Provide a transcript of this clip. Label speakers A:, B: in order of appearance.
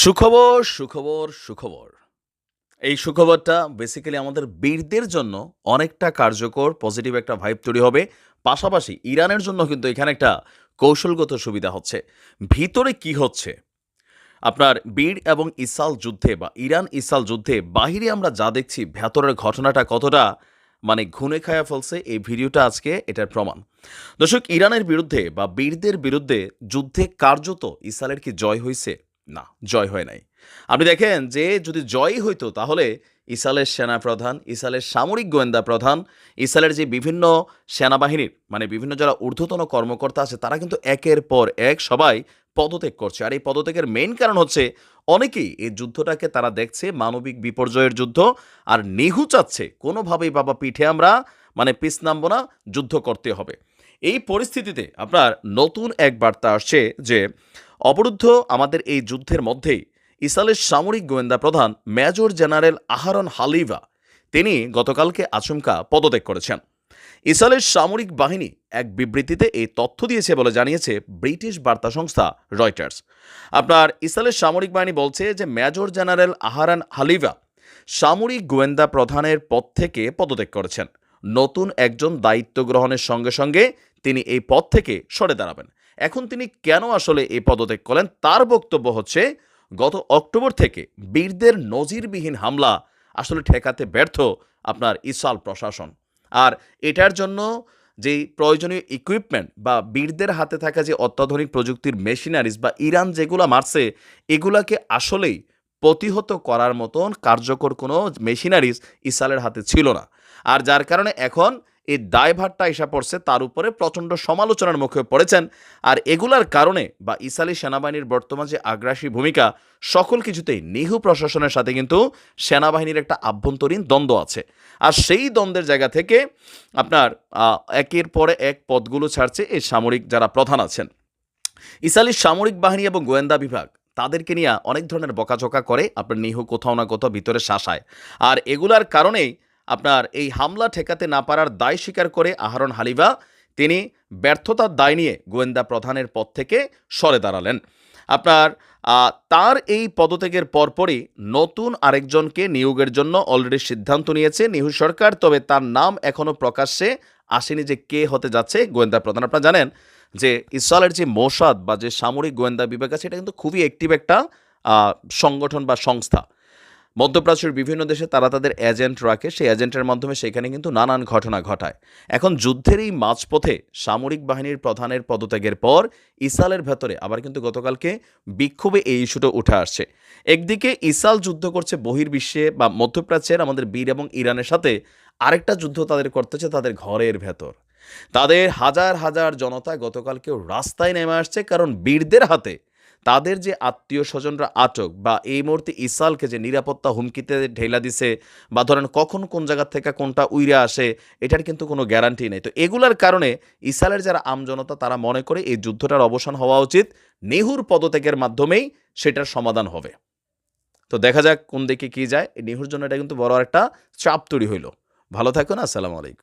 A: সুখবর সুখবর সুখবর। এই সুখবরটা বেসিক্যালি আমাদের বীরদের জন্য অনেকটা কার্যকর পজিটিভ একটা ভাইব তৈরি হবে। পাশাপাশি ইরানের জন্য কিন্তু এখানে একটা কৌশলগত সুবিধা হচ্ছে। ভিতরে কি হচ্ছে? আপনার বীর এবং ইসাল যুদ্ধে বা ইরান ইসাল যুদ্ধে বাহিরে আমরা যা দেখছি, ভেতরের ঘটনাটা কতটা মানে ঘুনে খায়া ফেলছে, এই ভিডিওটা আজকে এটার প্রমাণ। দর্শক, ইরানের বিরুদ্ধে বা বীরদের বিরুদ্ধে যুদ্ধে কার্যত ইসালের কি জয় হয়েছে না, জয় হয় নাই। আপনি দেখেন যে যদি জয়ই হইতো, তাহলে ইসালের সেনা প্রধান ইসালের সামরিক গোয়েন্দা প্রধান ইসালের যে বিভিন্ন সেনাবাহিনীর মানে বিভিন্ন যারা ঊর্ধ্বতন কর্মকর্তা আছে, তারা কিন্তু একের পর এক সবাই পদত্যাগ করছে। আর এই পদত্যাগের মেইন কারণ হচ্ছে, অনেকেই এই যুদ্ধটাকে তারা দেখছে, মানবিক বিপর্যয়ের যুদ্ধ, আর নিহু চাচ্ছে, কোনোভাবেই বাবা পিঠে আমরা মানে পিস নামবো না, যুদ্ধ করতে হবে। এই পরিস্থিতিতে আপনার নতুন এক বার্তা আসছে যে অবরুদ্ধ আমাদের এই যুদ্ধের মধ্যেই ইসরায়েলের সামরিক গোয়েন্দা প্রধান মেজর জেনারেল আহারন হালিভা, তিনি গতকালকে আচমকা পদত্যাগ করেছেন। ইসরায়েলের সামরিক বাহিনী এক বিবৃতিতে এই তথ্য দিয়েছে বলে জানিয়েছে ব্রিটিশ বার্তা সংস্থা রয়টার্স। আপনার ইসরায়েলের সামরিক বাহিনী বলছে যে মেজর জেনারেল আহারান হালিভা সামরিক গোয়েন্দা প্রধানের পদ থেকে পদত্যাগ করেছেন। নতুন একজন দায়িত্ব গ্রহণের সঙ্গে সঙ্গে তিনি এই পদ থেকে সরে দাঁড়াবেন। এখন তিনি কেন আসলে এই পদত্যাগ করলেন? তার বক্তব্য হচ্ছে, গত অক্টোবর থেকে বীরদের নজিরবিহীন হামলা আসলে ঠেকাতে ব্যর্থ আপনার ইসরায়েল প্রশাসন। আর এটার জন্য যেই প্রয়োজনীয় ইকুইপমেন্ট বা বীরদের হাতে থাকা যে অত্যাধুনিক প্রযুক্তির মেশিনারিজ বা ইরান যেগুলো মারছে, এগুলাকে আসলেই প্রতিহত করার মতন কার্যকর কোনো মেশিনারিজ ইসরায়েলের হাতে ছিল না। আর যার কারণে এখন এই দায়ভারটা এসে পড়ছে তার উপরে প্রচণ্ড সমালোচনার মুখে পড়েছেন। আর এগুলার কারণে বা ইসালি সেনাবাহিনীর বর্তমান যে আগ্রাসী ভূমিকা, সকল কিছুতেই নিহু প্রশাসনের সাথে কিন্তু সেনাবাহিনীর একটা আভ্যন্তরীণ দ্বন্দ্ব আছে। আর সেই দ্বন্দ্বের জায়গা থেকে আপনার একের পরে এক পদগুলো ছাড়ছে এই সামরিক যারা প্রধান আছেন। ইসালির সামরিক বাহিনী এবং গোয়েন্দা বিভাগ তাদেরকে নিয়ে অনেক ধরনের বকাঝকা করে, আপনার নিহু কোথাও না কোথাও ভিতরে শাসায়। আর এগুলার কারণেই আপনার এই হামলা ঠেকাতে না পারার দায় স্বীকার করে আহরণ হালিভা তিনি ব্যর্থতার দায় নিয়ে গোয়েন্দা প্রধানের পদ থেকে সরে দাঁড়ালেন। আপনার তার এই পদত্যাগের পরপরই নতুন আরেকজনকে নিয়োগের জন্য অলরেডি সিদ্ধান্ত নিয়েছে নিহু সরকার, তবে তার নাম এখনও প্রকাশ্যে আসেনি যে কে হতে যাচ্ছে গোয়েন্দা প্রধান। আপনারা জানেন যে ইসরায়েলের যে মোসাদ বা যে সামরিক গোয়েন্দা বিভাগ আছে, এটা কিন্তু খুবই অ্যাক্টিভ একটা সংগঠন বা সংস্থা। মধ্যপ্রাচ্যের বিভিন্ন দেশে তারা তাদের এজেন্ট রাখে। সেই এজেন্টের মাধ্যমে সেখানে কিন্তু নানান ঘটনা ঘটায়। এখন যুদ্ধের এই মাঝপথে সামরিক বাহিনীর প্রধানের পদত্যাগের পর ইসরায়েলের ভেতরে আবার কিন্তু গতকালকে বিক্ষোভে এই ইস্যুটা উঠে আসছে। একদিকে ইসরায়েল যুদ্ধ করছে বহির্বিশ্বে বা মধ্যপ্রাচ্যের আমাদের বীর এবং ইরানের সাথে আরেকটা যুদ্ধ তাদের করতেছে তাদের ঘরের ভেতর। তাদের হাজার হাজার জনতা গতকালকেও রাস্তায় নেমে আসছে কারণ বীরদের হাতে তাদের যে আত্মীয় স্বজনরা আটক বা এই মুহূর্তে ইসালকে যে নিরাপত্তা হুমকিতে ঢেলা দিছে বা ধরেন কখন কোন জায়গা থেকে কোনটা উইরা আসে, এটার কিন্তু কোনো গ্যারান্টি নেই। তো এগুলার কারণে ইসালের যারা আমজনতা তারা মনে করে এই যুদ্ধটার অবসান হওয়া উচিত। নেহুর পদত্যাগের মাধ্যমেই সেটার সমাধান হবে। তো দেখা যাক কোন দিকে কি যায়। নেহুর জন্য এটা কিন্তু বড় একটা চাপ তৈরি হইল। ভালো থাকুন, আসসালামু আলাইকুম।